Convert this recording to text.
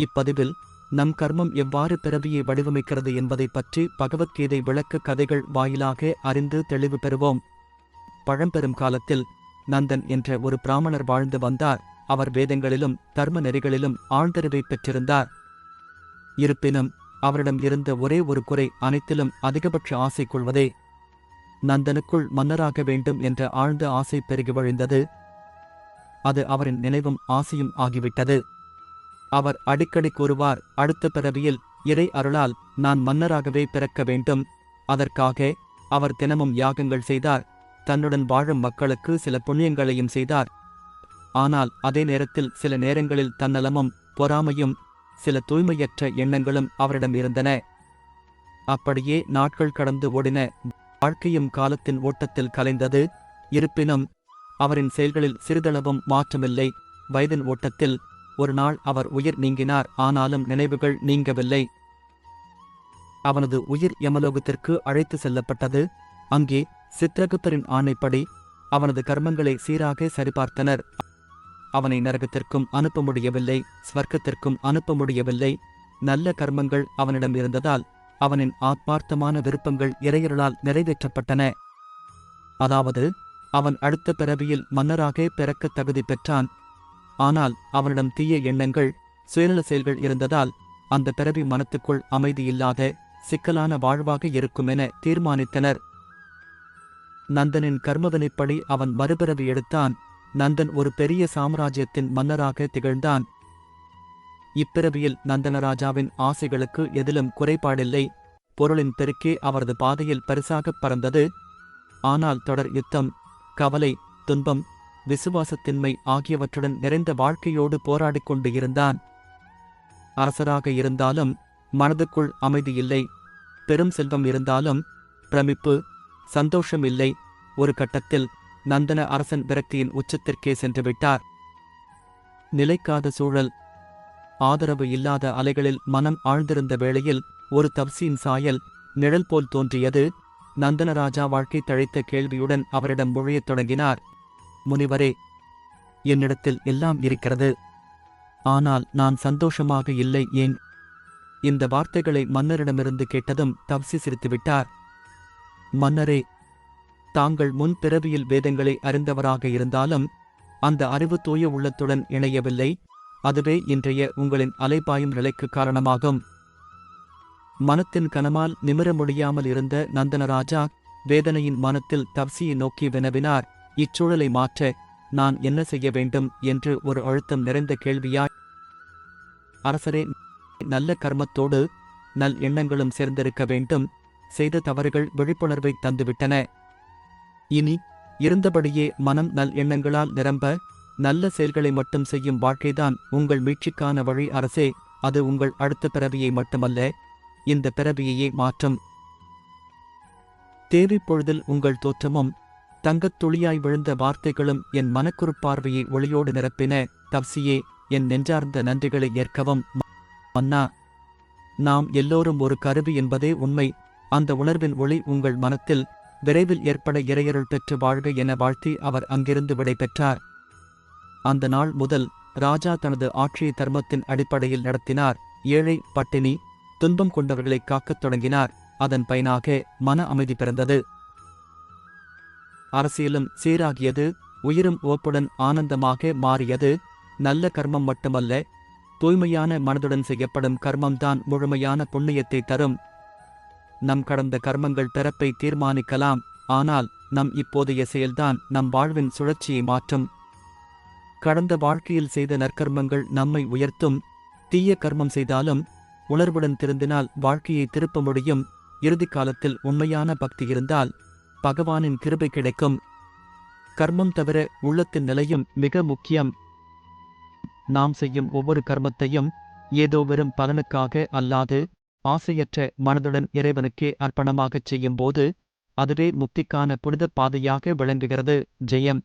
இப்பதிவில் நம் கர்மம் எவ்வாறு பிறவியை வடிவமைக்கிறது என்பதை பற்றி பகவத்கீதை விளக்க கதைகள் வாயிலாக அறிந்து தெளிவு பெறுவோம். பழம்பெரும் காலத்தில் நந்தன் என்ற ஒரு பிராமணர் வாழ்ந்து வந்தார். அவர் வேதங்களிலும் தர்ம நெறிகளிலும் ஆழ்ந்தறிவை பெற்றிருந்தார். இருப்பினும் அவரிடம் இருந்த ஒரே ஒரு குறை அனைத்திலும் அதிகபட்ச ஆசை கொள்வதே. நந்தனுக்குள் மன்னராக வேண்டும் என்ற ஆழ்ந்த ஆசை பெருகி வழிந்தது. அது அவரின் நினைவும் ஆசையும் ஆகிவிட்டது. அவர் அடிக்கடி கூறுவார் அடுத்த பிறவியில் இறை அருளால் நான் மன்னராகவே பிறக்க வேண்டும். அதற்காக அவர் தினமும் யாகங்கள் செய்தார். தன்னுடன் வாழும் மக்களுக்கு சில புண்ணியங்களையும் செய்தார். ஆனால் அதே நேரத்தில் சில நேரங்களில் தன்னலமும் பொறாமையும் சில தூய்மையற்ற எண்ணங்களும் அவரிடம் இருந்தன. அப்படியே நாட்கள் கடந்து ஓடின. வாழ்க்கையும் காலத்தின் ஓட்டத்தில் கலைந்தது. இருப்பினும் அவரின் செயல்களில் சிறிதளவும் மாற்றமில்லை. வயதின் ஓட்டத்தில் ஒரு நாள் அவர் உயிர் நீங்கினார் ஆனாலும் நினைவுகள் நீங்கவில்லை. அவனது உயிர் யமலோகத்திற்கு அழைத்து செல்லப்பட்டது. அங்கே சித்திரகுப்தரின் ஆணைப்படி அவனது கர்மங்களை சீராக சரிபார்த்தனர். அவனை நரகத்திற்கும் அனுப்ப முடியவில்லை ஸ்வர்க்கத்திற்கும் அனுப்ப முடியவில்லை. நல்ல கர்மங்கள் அவனிடம் இருந்ததால் அவனின் ஆத்மார்த்தமான விருப்பங்கள் இறையர்களால் நிறைவேற்றப்பட்டன. அதாவது அவன் அடுத்த பிறவியில் மன்னராக பிறக்க தகுதி பெற்றான். ஆனால் அவனிடம் தீய எண்ணங்கள் சுயநல செயல்கள் இருந்ததால் அந்த பிறவி மனத்துக்குள் அமைதியில்லாத சிக்கலான வாழ்வாக இருக்குமென தீர்மானித்தனர். நந்தனின் கர்மவினைப்படி அவன் மறுபிறவி எடுத்தான். நந்தன் ஒரு பெரிய சாம்ராஜ்யத்தின் மன்னராக திகழ்ந்தான். இப்பிறவியில் நந்தனராஜாவின் ஆசைகளுக்கு எதிலும் குறைபாடில்லை. பொருளின் பெருக்கே அவரது பாதையில் பரிசாகப் பறந்தது. ஆனால் தொடர் யுத்தம் கவலை துன்பம் விசுவாசத்தின்மை ஆகியவற்றுடன் நிறைந்த வாழ்க்கையோடு போராடிக் கொண்டு இருந்தான். அரசராக இருந்தாலும் மனதுக்குள் அமைதியில்லை பெரும் செல்வம் இருந்தாலும் பிரமிப்பு சந்தோஷம் இல்லை. ஒரு கட்டத்தில் நந்தன அரசன் விரக்தியின் உச்சத்திற்கே சென்றுவிட்டார் நிலைக்காத சூழல். ஆதரவு இல்லாத அலைகளில் மனம் ஆழ்ந்திருந்த வேளையில் ஒரு தப்சியின் சாயல் நிழல் போல் தோன்றியது. நந்தனராஜா வாழ்க்கை தழைத்த கேள்வியுடன் அவரிடம் மொழியத் தொடங்கினார். முனிவரே என்னிடத்தில் எல்லாம் இருக்கிறது. ஆனால் நான் சந்தோஷமாக இல்லை ஏன்? இந்த வார்த்தைகளை மன்னரிடமிருந்து கேட்டதும் தப்சி சிரித்துவிட்டார். மன்னரே தாங்கள் முன் பிறவியில் வேதங்களை அறிந்தவராக இருந்தாலும் அந்த அறிவு தூய உள்ளத்துடன் இணையவில்லை. அதுவே இன்றைய உங்களின் அலைபாயும் நிலைக்கு காரணமாகும். மனத்தின் கனமால் நிமிர முடியாமல் இருந்த நந்தனராஜா வேதனையின் மனத்தில் தப்சியை நோக்கி வினவினார். இச்சூழலை மாற்ற நான் என்ன செய்ய வேண்டும் என்று ஒரு அழுத்தம் நிறைந்த கேள்வியாய் அரசரே நல்ல கர்மத்தோடு நல் எண்ணங்களும் சேர்ந்திருக்க வேண்டும். செய்த தவறுகள் விழிப்புணர்வை தந்துவிட்டன. இனி இருந்தபடியே மனம் நல் எண்ணங்களால் நிரம்ப நல்ல செயல்களை மட்டும் செய்யும் வாழ்க்கைதான் உங்கள் மீட்சிக்கான வழி அரசே. அது உங்கள் அடுத்த பிறவியை மட்டுமல்ல இந்த பிறவியையே மாற்றும். தேவைப்பொழுதில் உங்கள் தோற்றமும் தங்கத் துளியாய் விழுந்த வார்த்தைகளும் என் மனக்குறுப்பார்வையை ஒளியோடு நிரப்பின தப்சியே என் நெஞ்சார்ந்த நன்றிகளை ஏற்கவும் மன்னா. நாம் எல்லோரும் ஒரு கருவி என்பதே உண்மை. அந்த உணர்வின் ஒளி உங்கள் மனத்தில் விரைவில் ஏற்பட இறையருள் பெற்று வாழ்க என வாழ்த்தி அவர் அங்கிருந்து விடைபெற்றார் அந்த நாள் முதல் ராஜா தனது ஆட்சியை தர்மத்தின் அடிப்படையில் நடத்தினார். ஏழை பட்டினி துன்பம் கொண்டவர்களை காக்கத் தொடங்கினார். அதன் பயனாக மன அமைதி பிறந்தது. அரசியலும் சீராகியது உயிரும் ஓப்புடன் ஆனந்தமாக மாறியது. நல்ல கர்மம் மட்டுமல்ல தூய்மையான மனதுடன் செய்யப்படும் கர்மம்தான் முழுமையான புண்ணியத்தை தரும். நம் கடந்த கர்மங்கள் பிறப்பை தீர்மானிக்கலாம் ஆனால் நம் இப்போதைய செயல்தான் நம் வாழ்வின் சுழற்சியை மாற்றும். கடந்த வாழ்க்கையில் செய்த நற்கர்மங்கள் நம்மை உயர்த்தும். தீய கர்மம் செய்தாலும் உணர்வுடன் திருந்தினால் வாழ்க்கையை திருப்ப முடியும். இறுதி காலத்தில் உண்மையான பக்தி இருந்தால் பகவானின் கிருபை கிடைக்கும். கர்மம் தவிர உள்ளத்தின் நிலையும் மிக முக்கியம். நாம் செய்யும் ஒவ்வொரு கர்மத்தையும் ஏதோ வெறும் பலனுக்காக அல்லாது ஆசையற்ற மனதுடன் இறைவனுக்கே அர்ப்பணமாகச் செய்யும்போது அதுவே முக்திக்கான புனித பாதையாக விளங்குகிறது. ஜெயம்.